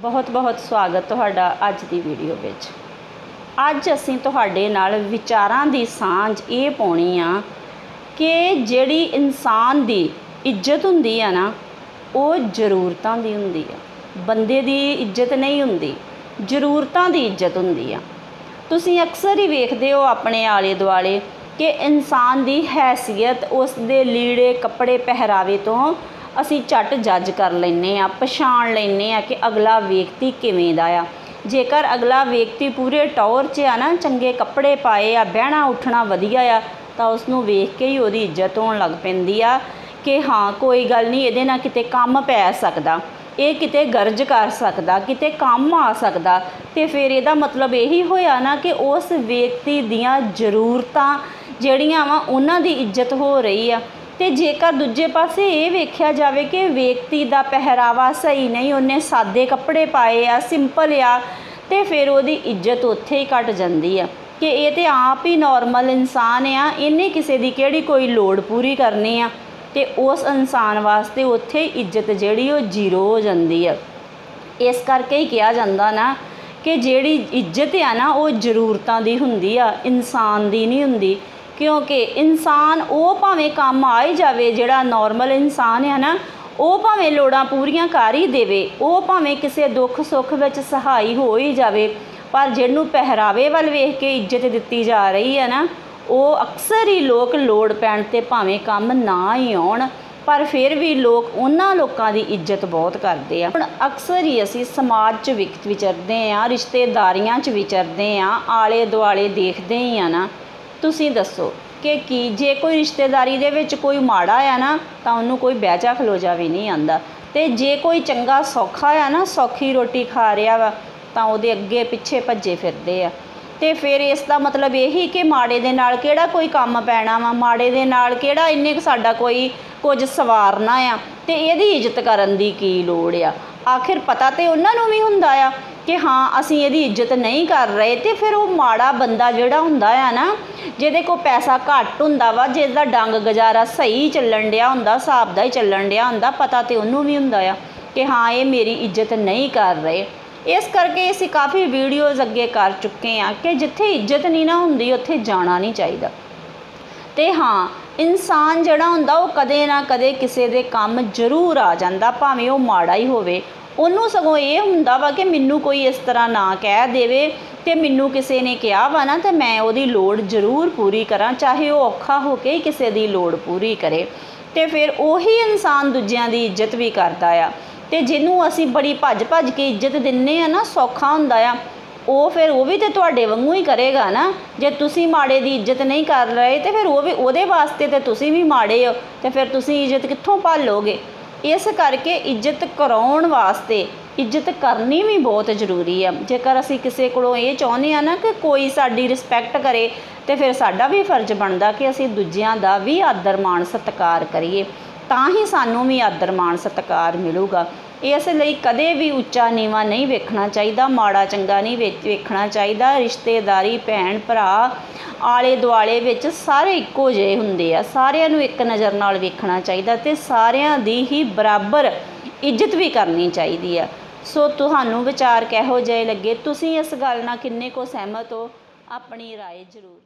ਬਹੁਤ-ਬਹੁਤ ਸਵਾਗਤ ਤੁਹਾਡਾ ਅੱਜ ਦੀ ਵੀਡੀਓ ਵਿੱਚ। ਅੱਜ ਅਸੀਂ ਤੁਹਾਡੇ ਨਾਲ ਵਿਚਾਰਾਂ ਦੀ ਸਾਂਝ ਇਹ ਪਾਉਣੀ ਆ ਕਿ ਜਿਹੜੀ ਇਨਸਾਨ ਦੀ ਇੱਜ਼ਤ ਹੁੰਦੀ ਆ ਨਾ, ਉਹ ਜ਼ਰੂਰਤਾਂ ਦੀ ਹੁੰਦੀ ਆ। ਬੰਦੇ ਦੀ ਇੱਜ਼ਤ ਨਹੀਂ ਹੁੰਦੀ, ਜ਼ਰੂਰਤਾਂ ਦੀ ਇੱਜ਼ਤ ਹੁੰਦੀ ਆ। ਤੁਸੀਂ ਅਕਸਰ ਹੀ ਵੇਖਦੇ ਹੋ ਆਪਣੇ ਆਲੇ ਦੁਆਲੇ ਕਿ ਇਨਸਾਨ ਦੀ ਹੈਸੀਅਤ ਉਸ ਦੇ ਲੀੜੇ ਕੱਪੜੇ ਪਹਿਰਾਵੇ ਤੋਂ ਅਸੀਂ ਝਟ ਜੱਜ ਕਰ ਲੈਨੇ ਆ ਪਛਾਣ ਲੈਨੇ ਆ ਕਿ ਅਗਲਾ ਵਿਅਕਤੀ ਕਿਵੇਂ ਦਾ ਆ। ਜੇਕਰ ਅਗਲਾ ਵਿਅਕਤੀ ਪੂਰੇ ਟੌਰ 'ਚ ਆ ਨਾ, ਚੰਗੇ ਕੱਪੜੇ ਪਾਏ ਆ, ਬਹਿਣਾ, ਉੱਠਣਾ ਵਧੀਆ ਆ, ਤਾਂ ਉਸ ਨੂੰ ਵੇਖ ਕੇ ਹੀ ਉਹਦੀ ਇੱਜ਼ਤ ਹੋਣ ਲੱਗ ਪੈਂਦੀ ਆ ਕਿ ਹਾਂ, ਕੋਈ ਗੱਲ ਨਹੀਂ, ਇਹਦੇ ਨਾਲ ਕਿਤੇ ਕੰਮ ਪੈ ਸਕਦਾ, ਇਹ ਕਿਤੇ ਗਰਜ ਕਰ ਸਕਦਾ, ਕਿਤੇ ਕੰਮ ਆ ਸਕਦਾ। ਤੇ ਫਿਰ ਇਹਦਾ ਮਤਲਬ ਇਹੀ ਹੋਇਆ ਨਾ ਕਿ ਉਸ ਵਿਅਕਤੀ ਦੀਆਂ ਜ਼ਰੂਰਤਾਂ ਜਿਹੜੀਆਂ ਵਾ, ਉਹਨਾਂ ਦੀ ਇੱਜ਼ਤ ਹੋ ਰਹੀ ਆ। ਤੇ ਜੇਕਰ ਦੂਜੇ ਪਾਸੇ ਇਹ ਵੇਖਿਆ ਜਾਵੇ ਕਿ ਵਿਅਕਤੀ ਦਾ ਪਹਿਰਾਵਾ ਸਹੀ ਨਹੀਂ, ਉਹਨੇ ਸਾਦੇ ਕੱਪੜੇ ਪਾਏ ਆ ਸਿੰਪਲ ਆ, ਤੇ ਫਿਰ ਉਹਦੀ ਇੱਜ਼ਤ ਉੱਥੇ ਹੀ ਘਟ ਜਾਂਦੀ ਆ। ਕਿ ਇਹ ਤੇ ਆਪ ਹੀ ਨਾਰਮਲ ਇਨਸਾਨ ਆ, ਇਹਨੇ ਕਿਸੇ ਦੀ ਕਿਹੜੀ ਕੋਈ ਲੋੜ ਪੂਰੀ ਕਰਨੀ ਆ, ਤੇ ਉਸ ਇਨਸਾਨ ਵਾਸਤੇ ਉੱਥੇ ਇੱਜ਼ਤ ਜਿਹੜੀ ਉਹ ਜ਼ੀਰੋ ਹੋ ਜਾਂਦੀ ਆ। ਇਸ ਕਰਕੇ ਹੀ ਕਿਹਾ ਜਾਂਦਾ ਨਾ ਕਿ ਜਿਹੜੀ ਇੱਜ਼ਤ ਆ ਨਾ, ਉਹ ਜ਼ਰੂਰਤਾਂ ਦੀ ਹੁੰਦੀ ਆ, ਇਨਸਾਨ ਦੀ ਨਹੀਂ ਹੁੰਦੀ। ਕਿਉਂਕਿ ਇਨਸਾਨ ਉਹ ਭਾਵੇਂ ਕੰਮ ਆ ਹੀ ਜਾਵੇ, ਜਿਹੜਾ ਨਾਰਮਲ ਇਨਸਾਨ ਹੈ ਨਾ, ਉਹ ਭਾਵੇਂ ਲੋੜਾਂ ਪੂਰੀਆਂ ਕਰ ਹੀ ਦੇਵੇ, ਉਹ ਭਾਵੇਂ ਕਿਸੇ ਦੁੱਖ ਸੁੱਖ ਵਿੱਚ ਸਹਾਈ ਹੋ ਹੀ ਜਾਵੇ, ਪਰ ਜਿਹਨੂੰ ਪਹਿਰਾਵੇ ਵੱਲ ਵੇਖ ਕੇ ਇੱਜ਼ਤ ਦਿੱਤੀ ਜਾ ਰਹੀ ਹੈ ਨਾ, ਉਹ ਅਕਸਰ ਹੀ ਲੋਕ ਲੋੜ ਪੈਣ ਤੇ ਭਾਵੇਂ ਕੰਮ ਨਾ ਹੀ ਆਉਣ, ਪਰ ਫਿਰ ਵੀ ਲੋਕ ਉਹਨਾਂ ਲੋਕਾਂ ਦੀ ਇੱਜ਼ਤ ਬਹੁਤ ਕਰਦੇ ਆ। ਹੁਣ ਅਕਸਰ ਹੀ ਅਸੀਂ ਸਮਾਜ 'ਚ ਵਿਕ- ਵਿਚਰਦੇ ਆ, ਰਿਸ਼ਤੇਦਾਰੀਆਂ 'ਚ ਵਿਚਰਦੇ ਆ ਆਲੇ ਦੁਆਲੇ ਦੇਖਦੇ ਹੀ ਆ ਨਾ ਤੁਸੀਂ ਦੱਸੋ ਕਿ ਕੀ, ਜੇ ਕੋਈ ਰਿਸ਼ਤੇਦਾਰੀ ਦੇ ਵਿੱਚ ਕੋਈ ਮਾੜਾ ਆ ਨਾ, ਤਾਂ ਉਹਨੂੰ ਕੋਈ ਬਹਿਜਾ ਖਲੋਜਾ ਵੀ ਨਹੀਂ ਆਂਦਾ। ਤੇ ਜੇ ਕੋਈ ਚੰਗਾ ਸੌਖਾ ਆ ਨਾ, ਸੌਖੀ ਰੋਟੀ ਖਾ ਰਿਹਾ ਵਾ, ਤਾਂ ਉਹਦੇ ਅੱਗੇ ਪਿੱਛੇ ਭੱਜੇ ਫਿਰਦੇ ਆ। ਤੇ ਫਿਰ ਇਸ ਦਾ ਮਤਲਬ ਇਹੀ ਕਿ ਮਾੜੇ ਦੇ ਨਾਲ ਕਿਹੜਾ ਕੋਈ ਕੰਮ ਪੈਣਾ ਵਾ? ਮਾੜੇ ਦੇ ਨਾਲ ਕਿਹੜਾ ਇੰਨੇ ਕੁ ਸਾਡਾ ਕੋਈ ਕੁਝ ਸਵਾਰਨਾ ਆ? ਤੇ ਇਹਦੀ ਇੱਜ਼ਤ ਕਰਨ ਦੀ ਕੀ ਲੋੜ ਆ? ਆਖਿਰ ਪਤਾ ਤੇ ਉਹਨਾਂ ਨੂੰ ਵੀ ਹੁੰਦਾ ਆ ਕਿ ਹਾਂ, ਅਸੀਂ ਇਹਦੀ ਇੱਜ਼ਤ ਨਹੀਂ ਕਰ ਰਹੇ, ਤੇ ਫਿਰ ਉਹ ਮਾੜਾ ਬੰਦਾ ਜਿਹੜਾ ਹੁੰਦਾ ਆ ਨਾ, ਜਿਹਦੇ ਕੋਲ ਪੈਸਾ ਘੱਟ ਹੁੰਦਾ ਵਾ, ਜਿਹਦਾ ਡੰਗ ਗੁਜ਼ਾਰਾ ਸਹੀ ਚੱਲਣ ਡਿਆ ਹੁੰਦਾ, ਹਿਸਾਬ ਦਾ ਹੀ ਚੱਲਣ ਡਿਆ ਹੁੰਦਾ, ਪਤਾ ਤੇ ਉਹਨੂੰ ਵੀ ਹੁੰਦਾ ਆ ਕਿ ਹਾਂ, ਇਹ ਮੇਰੀ ਇੱਜ਼ਤ ਨਹੀਂ ਕਰ ਰਹੇ। ਇਸ ਕਰਕੇ ਅਸੀਂ ਕਾਫੀ ਵੀਡੀਓਜ਼ ਅੱਗੇ ਕਰ ਚੁੱਕੇ ਆ ਕਿ ਜਿੱਥੇ ਇੱਜ਼ਤ ਨਹੀਂ ਨਾ ਹੁੰਦੀ, ਉੱਥੇ ਜਾਣਾ ਨਹੀਂ ਚਾਹੀਦਾ। ਤੇ ਹਾਂ, ਇਨਸਾਨ ਜਿਹੜਾ ਹੁੰਦਾ, ਉਹ ਕਦੇ ਨਾ ਕਦੇ ਕਿਸੇ ਦੇ ਕੰਮ ਜ਼ਰੂਰ ਆ ਜਾਂਦਾ, ਭਾਵੇਂ ਉਹ ਮਾੜਾ ਹੀ ਹੋਵੇ। ਉਹਨੂੰ ਸਗੋਂ ਇਹ ਹੁੰਦਾ ਵਾ ਕਿ ਮੈਨੂੰ ਕੋਈ ਇਸ ਤਰ੍ਹਾਂ ਨਾ ਕਹਿ ਦੇਵੇ ਤੇ ਮੈਨੂੰ ਕਿਸੇ ਨੇ ਕਿਹਾ ਵਾ ਨਾ, ਤੇ ਮੈਂ ਉਹਦੀ ਲੋੜ ਜ਼ਰੂਰ ਪੂਰੀ ਕਰਾਂ, ਚਾਹੇ ਉਹ ਔਖਾ ਹੋ ਕੇ ਹੀ ਕਿਸੇ ਦੀ ਲੋੜ ਪੂਰੀ ਕਰੇ। ਤੇ ਫਿਰ ਉਹੀ ਇਨਸਾਨ ਦੂਜਿਆਂ ਦੀ ਇੱਜ਼ਤ ਵੀ ਕਰਦਾ ਆ। ਤੇ ਜਿਹਨੂੰ ਅਸੀਂ ਬੜੀ ਭੱਜ ਭੱਜ ਕੇ ਇੱਜ਼ਤ ਦਿੰਨੇ ਆ ਨਾ, ਸੌਖਾ ਹੁੰਦਾ ਆ, ਉਹ ਫਿਰ ਉਹ ਵੀ ਤੇ ਤੁਹਾਡੇ ਵਾਂਗੂ ਹੀ ਕਰੇਗਾ ਨਾ। ਜੇ ਤੁਸੀਂ ਮਾੜੇ ਦੀ ਇੱਜ਼ਤ ਨਹੀਂ ਕਰ ਰਹੇ, ਤੇ ਫਿਰ ਉਹ ਵੀ ਉਹਦੇ ਵਾਸਤੇ ਤੇ ਤੁਸੀਂ ਵੀ ਮਾੜੇ ਹੋ, ਤੇ ਫਿਰ ਤੁਸੀਂ ਇੱਜ਼ਤ ਕਿੱਥੋਂ ਭਾਲੋਗੇ? ਇਸ ਕਰਕੇ ਇੱਜ਼ਤ ਕਰਾਉਣ ਵਾਸਤੇ ਇੱਜ਼ਤ ਕਰਨੀ ਵੀ ਬਹੁਤ ਜ਼ਰੂਰੀ ਆ। ਜੇਕਰ ਅਸੀਂ ਕਿਸੇ ਕੋਲੋਂ ਇਹ ਚਾਹੁੰਦੇ ਆ ਨਾ ਕਿ ਕੋਈ ਸਾਡੀ ਰਿਸਪੈਕਟ ਕਰੇ, ਤੇ ਫਿਰ ਸਾਡਾ ਵੀ ਫਰਜ਼ ਬਣਦਾ ਕਿ ਅਸੀਂ ਦੂਜਿਆਂ ਦਾ ਵੀ ਆਦਰ ਮਾਣ ਸਤਿਕਾਰ ਕਰੀਏ। ਤਾਂ ਹੀ ਸਾਨੂੰ ਵੀ ਆਦਰ ਮਾਣ ਸਤਿਕਾਰ ਮਿਲੂਗਾ। ਇਸ ਲਈ ਕਦੇ ਵੀ ਉੱਚਾ ਨੀਵਾ ਨਹੀਂ ਵੇਖਣਾ ਚਾਹੀਦਾ ਮਾੜਾ ਚੰਗਾ ਨਹੀਂ ਵੇਖ- ਵੇਖਣਾ ਚਾਹੀਦਾ ਰਿਸ਼ਤੇਦਾਰੀ ਭੈਣ ਭਰਾ ਆਲੇ ਦੁਆਲੇ ਵਿੱਚ ਸਾਰੇ ਇੱਕੋ ਜਿਹੇ ਹੁੰਦੇ ਆ ਸਾਰਿਆਂ ਨੂੰ ਇੱਕ ਨਜ਼ਰ ਨਾਲ ਵੇਖਣਾ ਚਾਹੀਦਾ ਤੇ ਸਾਰਿਆਂ ਦੀ ਹੀ ਬਰਾਬਰ ਇੱਜ਼ਤ ਵੀ ਕਰਨੀ ਚਾਹੀਦੀ ਆ ਸੋ ਤੁਹਾਨੂੰ ਵਿਚਾਰ ਕਿਹੋ ਜਿਹੇ ਲੱਗੇ ਤੁਸੀਂ ਇਸ ਗੱਲ ਨਾਲ ਕਿੰਨੇ ਕੋ ਸਹਿਮਤ ਹੋ ਆਪਣੀ رائے ਜ਼ਰੂਰ